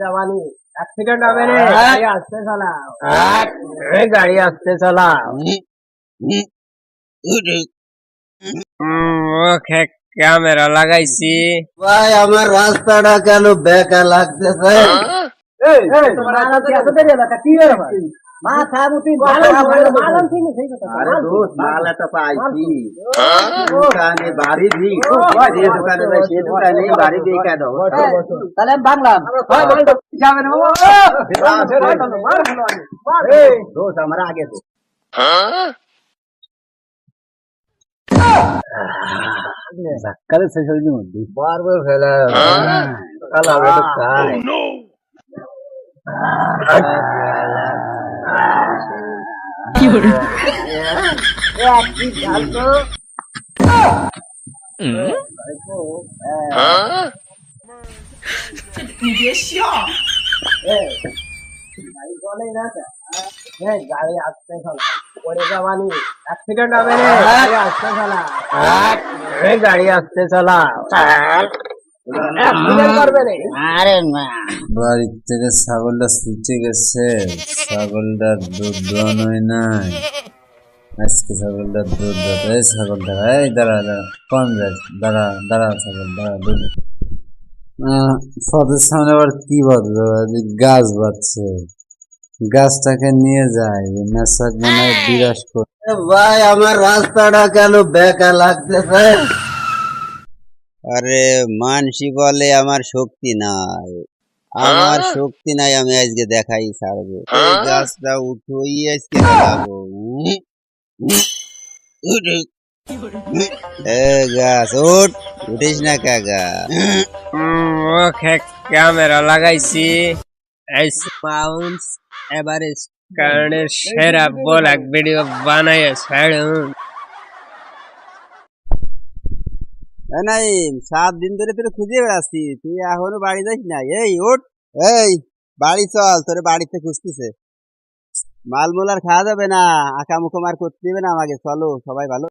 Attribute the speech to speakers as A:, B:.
A: জওয়ানি accident হবে রে। গাড়ি আসতে গাড়ি ক্যামেরা লাগাইছি।
B: ভাই আমার রাস্তাটা কেন বেকা লাগতেছে? আরে দোস্ত মাল একটা পাইছি। দোকানে বাড়ি দিই যে দোকানে যাই সে দোকানে বাড়ি দিয়ে কেন
A: তাহলে আমি ভাঙলাম
B: দোস্ত আমার আগে তো ধাক্কালে শেষ হয়ে যাবে বারবার ফেলা। কাল হবে তো খাই
A: গাড়ি আসতে চালা ওরে অ্যাক্সিডেন্ট হবে রে গাড়ি আসতে চালা গাড়ি আসতে চালা
B: বাড়ির থেকে ছাগলটা ছুটে গেছে। ছাগলটার দুধ দোয়ান হয় নাই। আজকে ছাগলটার দুধ দোয়াতে ছাগলটা এই দাঁড়া দাঁড়া কম যাচ্ছে দাঁড়া দাঁড়া ছাগল দাঁড়া দুধ পথের সামনে আবার কি বাঁধবে? গাছ বাঁধছে। গাছটাকে নিয়ে যায়। নেশাক মনে বিরাজ করছে ভাই আমার রাস্তাটা কেন বেকা লাগতেছে? আরে মানসি বলে আমার শক্তি নাই। আমার শক্তি নাই আমি আজকে দেখাই ছাড়বো। এই গাছটা উঠোই আজকে। এ গাছ উঠ। উঠিস না কাকা।
A: মুখে ক্যামেরা লাগাইছি। এভারেস্ট কারণের সেরা ব্লগ ভিডিও বানাইয়া ছাড়ুন।
B: নাই, সাত দিন ধরে তোরে খুঁজে বেড়াচ্ছি, তুই এখনও বাড়ি যাস না। এই ওঠ এই, বাড়ি চল, তোরে বাড়িতে খুঁজতেছে। মালমোলার খাওয়া যাবে না আঁকা মুখমার করতে দেবে না আমাকে, চলো, সবাই ভালো।